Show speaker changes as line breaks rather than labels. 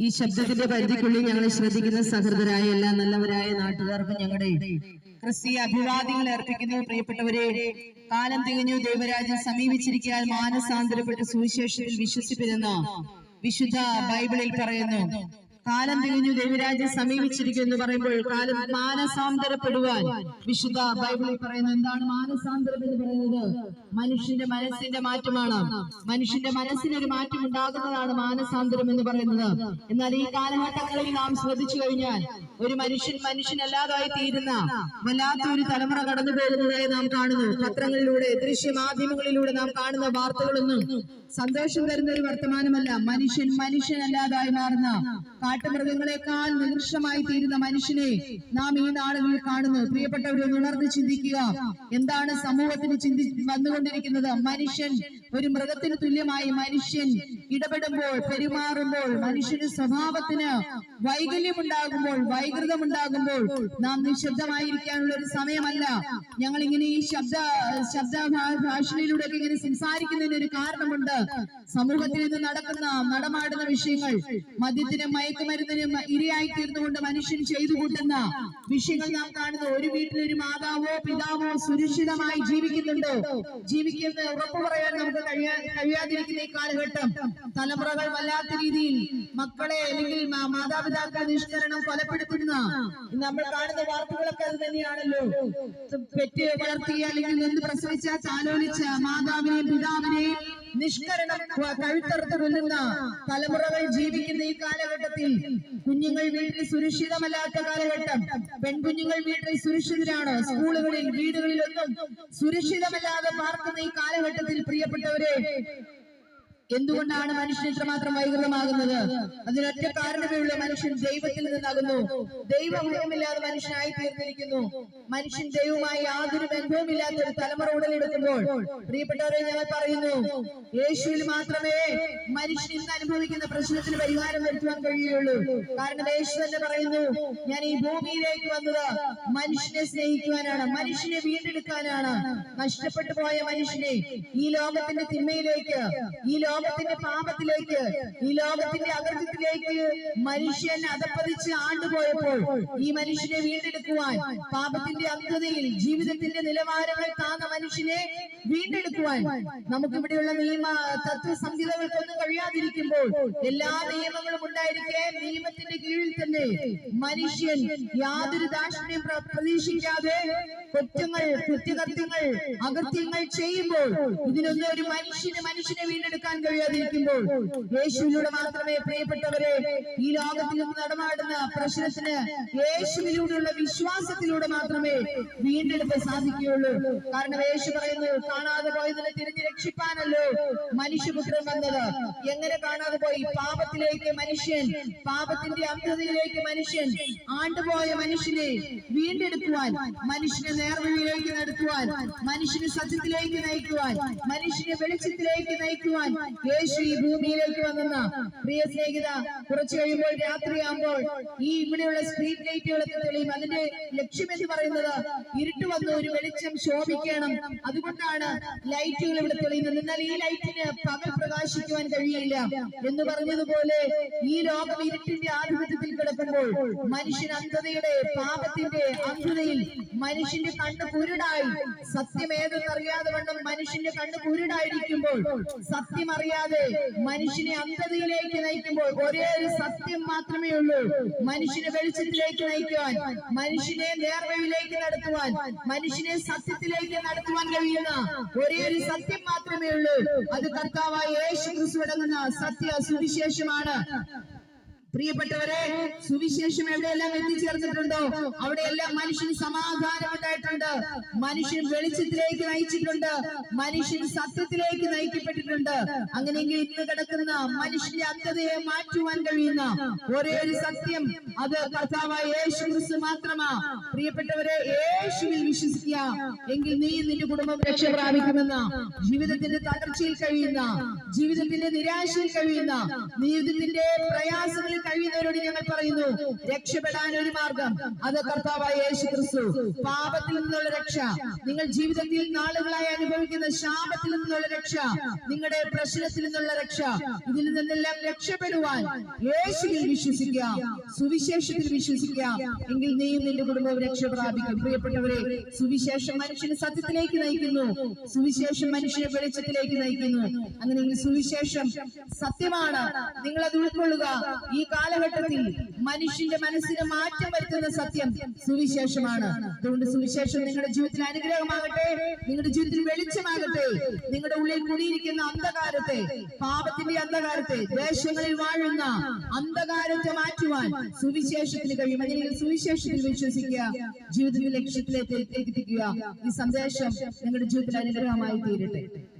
ഈ ശബ്ദത്തിന്റെ പരിധിക്കുള്ളിൽ ഞങ്ങളെ ശ്രദ്ധിക്കുന്ന സഹൃദരായ എല്ലാ നല്ലവരായ നാട്ടുകാർക്കും ഞങ്ങളുടെ ക്രിസ്തീയ അഭിവാദ്യങ്ങൾ അർപ്പിക്കുന്നു പ്രിയപ്പെട്ടവരെ കാലം തികഞ്ഞു ദൈവരാജ്യം സമീപിച്ചിരിക്കാൻ മാനസാന്തരപ്പെട്ട് സുവിശേഷത്തിൽ വിശ്വസിപ്പിരുന്ന വിശുദ്ധ ബൈബിളിൽ പറയുന്നു. കാലം തിരിഞ്ഞു ദൈവരാജ്യം സമീപിച്ചിരിക്കും എന്ന് പറയുമ്പോൾ കാലം മാനസാന്തരപ്പെടുവാൻ വിശുദ്ധ ബൈബിളിൽ പറയുന്നത് എന്താണ് മാനസാന്തരം എന്ന് പറയുന്നത്? മനുഷ്യന്റെ മനസ്സിന്റെ മാറ്റമാണ്. മനുഷ്യന്റെ മനസ്സിനൊരു മാറ്റം ഉണ്ടാകുന്നതാണ് മാനസാന്തരം എന്ന് പറയുന്നത്. എന്നാൽ ഈ കാലഘട്ടങ്ങളിൽ നാം ശ്രദ്ധിച്ചു കഴിഞ്ഞാൽ ഒരു മനുഷ്യൻ മനുഷ്യനല്ലാതായി തീരുന്ന വല്ലാത്ത ഒരു തലമുറ കടന്നു പോകുന്നതായി നാം കാണുന്നു. പത്രങ്ങളിലൂടെ ദൃശ്യ ദൃശ്യമാധ്യമങ്ങളിലൂടെ നാം കാണുന്ന വാർത്തകളൊന്നും സന്തോഷം തരുന്ന ഒരു വർത്തമാനമല്ല. മനുഷ്യൻ മനുഷ്യനല്ലാതായി മാറുന്ന കാട്ടുമൃഗങ്ങളെക്കാൾ നികൃഷ്ടമായി തീരുന്ന മനുഷ്യനെ നാം ഈ നാളുകളിൽ കാണുന്നു. പ്രിയപ്പെട്ടവരെ ഉണർന്ന് ചിന്തിക്കുക. എന്താണ് സമൂഹത്തിന് ചിന്തി വന്നുകൊണ്ടിരിക്കുന്നത്? മനുഷ്യൻ ഒരു മൃഗത്തിന് തുല്യമായി മനുഷ്യൻ ഇടപെടുമ്പോൾ പെരുമാറുമ്പോൾ മനുഷ്യന്റെ സ്വഭാവത്തിന് വൈകല്യം ഉണ്ടാകുമ്പോൾ വൈകൃതം ഉണ്ടാകുമ്പോൾ നാം നിശബ്ദമായിരിക്കാനുള്ള ഒരു സമയമല്ല. ഞങ്ങൾ ഇങ്ങനെ ഈ ശബ്ദ ശബ്ദ ഒക്കെ ഇങ്ങനെ സംസാരിക്കുന്നതിന് ഒരു കാരണമുണ്ട്. സമൂഹത്തിൽ ഇന്ന് നടക്കുന്ന നടമാടുന്ന വിഷയങ്ങൾ മദ്യത്തിനും മയക്കുമരുന്നിനും ഇരയായി തീർന്നുകൊണ്ട് മനുഷ്യൻ ചെയ്തു കൂട്ടുന്ന വിഷയങ്ങൾ നാം കാണുന്നു ഒരു വീട്ടിൽ ഒരു മാതാവോ പിതാവോ സുരക്ഷിതമായി ജീവിക്കുന്നുണ്ടോ? ജീവിക്കുന്ന ഉറപ്പു പറയാൻ നമുക്ക് കഴിയാ കഴിയാതിരിക്കുന്ന ഈ കാലഘട്ടം. തലമുറകൾ വല്ലാത്ത രീതിയിൽ മക്കളെ അല്ലെങ്കിൽ മാതാപിതാക്കളെ നിഷ്കരണം കൊലപ്പെടുത്തുന്ന നമ്മൾ കാണുന്ന വാർത്തകളൊക്കെ അത് തന്നെയാണല്ലോ. പെറ്റ് വളർത്തിയ അല്ലെങ്കിൽ നിന്ന് പ്രസവിച്ച ചാലോലിച്ച മാതാവിനെയും പിതാവിനെയും നിഷ്കരണം കഴുത്തറുത്ത് തലമുറകൾ ജീവിക്കുന്ന ഈ കാലഘട്ടത്തിൽ കുഞ്ഞുങ്ങൾ വീട്ടിൽ സുരക്ഷിതമല്ലാത്ത കാലഘട്ടം. പെൺകുഞ്ഞുങ്ങൾ വീട്ടിൽ സുരക്ഷിതരാണ്. സ്കൂളുകളിൽ വീടുകളിലൊന്നും സുരക്ഷിതമല്ലാതെ പാർക്കുന്ന ഈ കാലഘട്ടത്തിൽ പ്രിയപ്പെട്ടവരെ എന്തുകൊണ്ടാണ് മനുഷ്യൻ ഇത്രമാത്രം വൈകൃതമാകുന്നത്? അതിനൊറ്റ കാരണമേ ഉള്ളൂ. മനുഷ്യൻ ദൈവത്തിൽ നിന്നാകുന്നു. ദൈവഭയമില്ലാതെ മനുഷ്യനായി തീർന്നിരിക്കുന്നു. മനുഷ്യൻ ദൈവമായി യാതൊരു ബന്ധവുമില്ലാത്ത ഒരു തലമുറ ഉടലെടുക്കുമ്പോൾ പ്രിയപ്പെട്ടവരെ ഞങ്ങൾ പറയുന്നു യേശുവിൽ മാത്രമേ മനുഷ്യൻ ഇന്ന് അനുഭവിക്കുന്ന പ്രശ്നത്തിന് പരിഹാരം വരുത്തുവാൻ കഴിയുകയുള്ളൂ. കാരണം യേശു തന്നെ പറയുന്നു ഞാൻ ഈ ഭൂമിയിലേക്ക് വന്നത് മനുഷ്യനെ സ്നേഹിക്കുവാനാണ് മനുഷ്യനെ വീണ്ടെടുക്കാനാണ്. നഷ്ടപ്പെട്ടു പോയ മനുഷ്യനെ ഈ ലോകത്തിന്റെ തിന്മയിലേക്ക് ഈ ലോകത്തിന്റെ പാപത്തിലേക്ക് ഈ ലോകത്തിന്റെ അകൃത്യത്തിലേക്ക് മനുഷ്യൻ അതപ്പതിച്ച് ആണ്ടുപോയപ്പോൾ ഈ മനുഷ്യനെ വീണ്ടെടുക്കുവാൻ പാപത്തിന്റെ അന്ധതയിൽ ജീവിതത്തിന്റെ നിലവാരങ്ങൾ താന്ന മനുഷ്യനെ വീണ്ടെടുക്കുവാൻ നമുക്കിവിടെയുള്ള നിയമ തത്വ സംഹിതകൾക്കൊന്നും കഴിയാതിരിക്കുമ്പോൾ എല്ലാ നിയമങ്ങളും ഉണ്ടായിരിക്കെ നിയമത്തിന്റെ കീഴിൽ തന്നെ മനുഷ്യൻ യാതൊരു ദാക്ഷിണ്യം പ്ര- പ്രതീക്ഷിക്കാതെ കുറ്റങ്ങൾ കുറ്റകൃത്യങ്ങൾ അകൃത്യങ്ങൾ ചെയ്യുമ്പോൾ ഇതിനൊന്നും ഒരു മനുഷ്യന് മനുഷ്യനെ വീണ്ടെടുക്കാൻ കഴിയാതിരിക്കുമ്പോൾ യേശുവിലൂടെ മാത്രമേ പ്രിയപ്പെട്ടവരെ ഈ ലോകത്തിൽ നിന്ന് നടമാടുന്ന പ്രശ്നത്തിന് യേശുവിലൂടെയുള്ള വിശ്വാസത്തിലൂടെ മാത്രമേ വീണ്ടെടുപ്പ് സാധിക്കുകയുള്ളൂ. കാരണം യേശു പറയുന്നു കാണാതെ പോയതിനെ തിരിഞ്ഞ് രക്ഷിപ്പാനല്ലോ മനുഷ്യപുത്രൻ വന്നത്. എങ്ങനെ കാണാതെ പോയി? പാപത്തിലേക്ക് മനുഷ്യൻ പാപത്തിന്റെ അന്ധതയിലേക്ക് മനുഷ്യൻ ആണ്ടുപോയ മനുഷ്യനെ വീണ്ടെടുക്കുവാൻ മനുഷ്യനെ നേർവഴിയിലേക്ക് നടത്തുവാൻ മനുഷ്യനെ സത്യത്തിലേക്ക് നയിക്കുവാൻ മനുഷ്യനെ വെളിച്ചത്തിലേക്ക് നയിക്കുവാൻ യേശു ഈ ഭൂമിയിലേക്ക് വന്നെന്ന. പ്രിയ സ്നേഹിത കുറച്ചു കഴിയുമ്പോൾ രാത്രിയാകുമ്പോൾ ഈ ഇവിടെയുള്ള സ്ട്രീറ്റ് ലൈറ്റുകളൊക്കെ തെളിയും. അതിന്റെ ലക്ഷ്യം എന്ന് പറയുന്നത് ഇരുട്ട് വന്ന് ഒരു വെളിച്ചം ശോഭിക്കണം. അതുകൊണ്ടാണ് ലൈറ്റുകൾ ഇവിടെ തെളിയുന്നത്. എന്നാൽ ഈ ലൈറ്റിന് പകൽ പ്രകാശിക്കുവാൻ കഴിയില്ല. എന്ന് പറഞ്ഞതുപോലെ ഈ ലോകം ഇരുട്ടിന്റെ ആധിപത്യത്തിൽ കിടക്കുമ്പോൾ മനുഷ്യൻ അന്ധതയുടെ പാപത്തിന്റെ അന്ധതയിൽ മനുഷ്യന്റെ കണ്ണ് കുരുടായി. സത്യം ഏതെന്നറിയാതെ വണ്ണം മനുഷ്യന്റെ കണ്ണ് കുരുടായിരിക്കുമ്പോൾ സത്യം അറിയാതെ മനുഷ്യനെ അന്ധതയിലേക്ക് നയിക്കുമ്പോൾ ഒരേ ഒരു സത്യം മാത്രമേ ഉള്ളൂ. മനുഷ്യനെ വെളിച്ചത്തിലേക്ക് നയിക്കുവാൻ മനുഷ്യനെ നേർവഴിയിലേക്ക് നടത്തുവാൻ മനുഷ്യനെ സത്യത്തിലേക്ക് നടത്തുവാൻ കഴിയുന്ന ഒരേ ഒരു സത്യം മാത്രമേ ഉള്ളൂ. അത് കർത്താവായ യേശു ക്രിസ്തു അടങ്ങുന്ന സത്യ സുവിശേഷമാണ്. പ്രിയപ്പെട്ടവരെ സുവിശേഷം എവിടെയെല്ലാം എത്തിച്ചേർന്നിട്ടുണ്ടോ? അവിടെയെല്ലാം മനുഷ്യന് സമാധാനം ഉണ്ടായിട്ടുണ്ട് മനുഷ്യൻ വെളിച്ചത്തിലേക്ക് നയിച്ചിട്ടുണ്ട്. മനുഷ്യൻ സത്യത്തിലേക്ക് നയിക്കപ്പെട്ടിട്ടുണ്ട് അങ്ങനെയെങ്കിൽ ഇന്ന് കിടക്കുന്ന മനുഷ്യന്റെ അന്ധതയെ മാറ്റുവാൻ കഴിയുന്ന ഒരേ ഒരു സത്യം അത് കർത്താവായ യേശു ക്രിസ്തു മാത്രമാ. പ്രിയപ്പെട്ടവരെ യേശുവിൽ വിശ്വസിക്കുക. എങ്കിൽ നീ നിന്റെ കുടുംബം രക്ഷ പ്രാപിക്കുമെന്ന ജീവിതത്തിന്റെ തകർച്ചയിൽ കഴിയുന്ന ജീവിതത്തിന്റെ നിരാശയിൽ കഴിയുന്ന ജീവിതത്തിന്റെ പ്രയാസങ്ങളിൽ കഴിയുന്നവരോട് ഞങ്ങൾ പറയുന്നു രക്ഷപ്പെടാൻ ഒരു മാർഗം അത് കർത്താവായ യേശു ക്രിസ്തു പാപത്തിൽ നിന്നുള്ള രക്ഷ നിങ്ങൾ ജീവിതത്തിൽ നാളുകളായി അനുഭവിക്കുന്ന ശാപത്തിൽ നിന്നുള്ള രക്ഷ നിങ്ങളുടെ പ്രശ്നത്തിൽ നിന്നുള്ള രക്ഷ. ഇതിൽ നിന്നെല്ലാം രക്ഷപ്പെടുവാൻ യേശുവിൽ വിശ്വസിക്കാം സുവിശേഷത്തിൽ വിശ്വസിക്കാം എങ്കിൽ നീയും നിന്റെ കുടുംബവും രക്ഷ പ്രാപിക്കും പ്രിയപ്പെട്ടവരെ സുവിശേഷം മനുഷ്യനെ സത്യത്തിലേക്ക് നയിക്കുന്നു. സുവിശേഷം മനുഷ്യനെ വെളിച്ചത്തിലേക്ക് നയിക്കുന്നു. അങ്ങനെയെങ്കിൽ സുവിശേഷം സത്യമാണ്. നിങ്ങൾ അത് ഉൾക്കൊള്ളുക. ഈ കാലഘട്ടത്തിൽ മനുഷ്യന്റെ മനസ്സിന് മാറ്റം വരുത്തുന്ന സത്യം സുവിശേഷമാണ്. അതുകൊണ്ട് സുവിശേഷം നിങ്ങളുടെ ജീവിതത്തിൽ അനുഗ്രഹമാകട്ടെ. നിങ്ങളുടെ ജീവിതത്തിൽ വെളിച്ചമാകട്ടെ. നിങ്ങളുടെ ഉള്ളിൽ കുടിയിരിക്കുന്ന അന്ധകാരത്തെ പാപത്തിന്റെ അന്ധകാരത്തെ ദേശങ്ങളിൽ വാഴുന്ന അന്ധകാരത്തെ മാറ്റുവാൻ സുവിശേഷത്തിന് കഴിയും. അല്ലെങ്കിൽ സുവിശേഷത്തിൽ വിശ്വസിക്കുക ജീവിതത്തിന്റെ ലക്ഷ്യത്തിലേക്ക് എത്തിക്കുക. ഈ സന്ദേശം നിങ്ങളുടെ ജീവിതത്തിൽ അനുഗ്രഹമായി തീരട്ടെ.